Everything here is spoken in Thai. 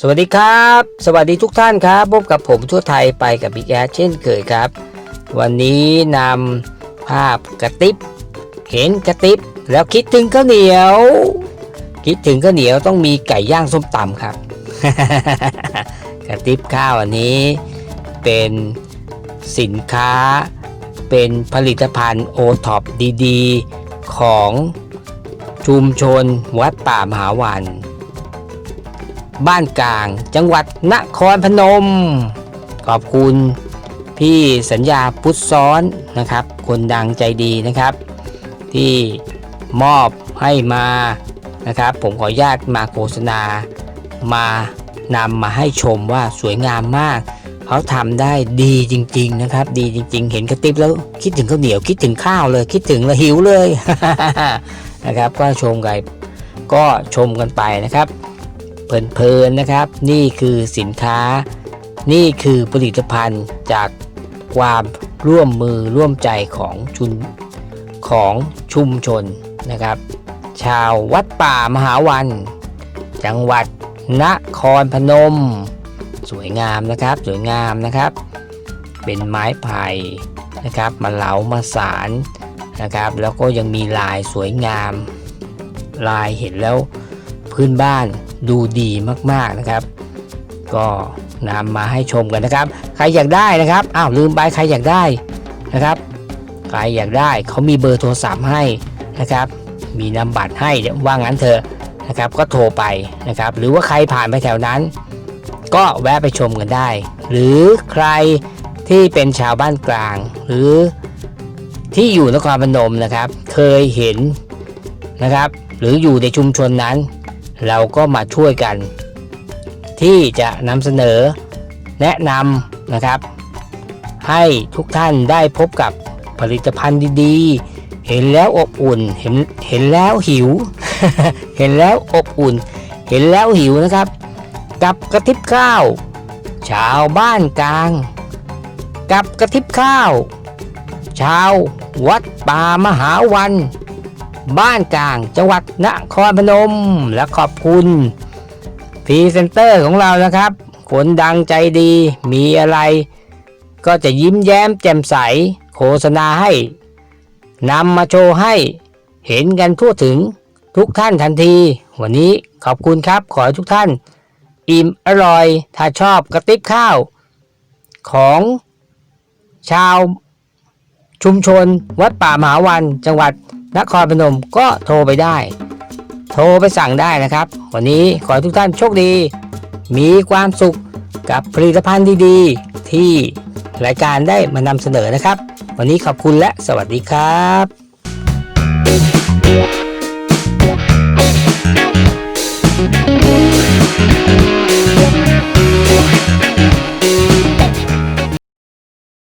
สวัสดีครับ สวัสดีทุกท่านครับพบกับผมทั่วไทยไปกับบิ๊กแอดเช่นเคยครับ วันนี้นำภาพกระติบ เห็นกระติบ แล้วคิดถึงข้าวเหนียว คิดถึงข้าวเหนียวต้องมีไก่ย่างส้มตำครับ กระติบข้าวอันนี้ เป็นสินค้า เป็นผลิตภัณฑ์โอท็อปดีๆ ของชุมชนวัดป่ามหาวัน บ้านกลาง จังหวัดนครพนม ขอบคุณพี่สัญญาพุทธซ้อนนะครับ คนดังใจดีนะครับ ที่มอบให้มานะครับ ผมขออนุญาตมาโฆษณามานำมาให้ชมว่าสวยงามมาก เขาทำได้ดีจริง ๆ นะครับ ดีจริง ๆ เห็นกระติบแล้วคิดถึงข้าวเหนียวคิดถึงข้าวเลย คิดถึงแล้วหิวเลยนะครับ ก็ชมกันก็ชมกันไปนะครับ เพลินๆนะครับ นี่คือสินค้า นี่คือผลิตภัณฑ์จากความร่วมมือร่วมใจของชุนของชุมชนนะครับ ชาววัดป่ามหาวัน จังหวัดนครพนม สวยงามนะครับ สวยงามนะครับ เป็นไม้ไผ่นะครับมาเหลามาสารนะครับ แล้วก็ยังมีลายสวยงาม ลายเห็นแล้วพื้นบ้าน ดูดีมากๆนะครับ ก็นำมาให้ชมกันนะครับ ใครอยากได้นะครับอ้าวลืมไปใครอยากได้นะครับ ใครอยากได้เขามีเบอร์โทรศัพท์ให้นะครับ มีนำบัตรให้วว่างั้นเถอะนะครับก็โทรไปนะครับ หรือว่าใครผ่านไปแถวนั้น ก็แวะไปชมกันได้ หรือใครที่เป็นชาวบ้านกลาง หรือที่อยู่นครพนมนะครับ เคยเห็นนะครับ หรืออยู่ในชุมชนนั้น เราก็มาช่วยกัน ที่จะนำเสนอแนะนำนะครับ ให้ทุกท่านได้พบกับผลิตภัณฑ์ดีๆ เห็นแล้วอบอุ่น เห็นเห็นแล้วหิว เห็นแล้วอบอุ่น เห็นแล้วหิวนะครับ กับกระติบข้าว ชาวบ้านกลาง กับกระติบข้าว ชาววัดป่ามหาวัน บ้านกลาง จังหวัดนครพนม และขอบคุณพรีเซนเตอร์ของเรานะครับ คนดังใจดีมีอะไรก็จะยิ้มแย้มแจ่มใส โฆษณาให้นำมาโชว์ให้เห็นกันทั่วถึงทุกท่านทันที วันนี้ขอบคุณครับ ขอให้ทุกท่าน อิ่มอร่อย ถ้าชอบกระติบข้าว ของชาวชุมชนวัดป่ามหาวันจังหวัด นครพนมก็โทรไปได้ โทรไปสั่งได้นะครับ วันนี้ขอให้ทุกท่านโชคดี มีความสุขกับผลิตภัณฑ์ดีๆ ที่รายการได้มานำเสนอนะครับ วันนี้ขอบคุณและสวัสดีครับ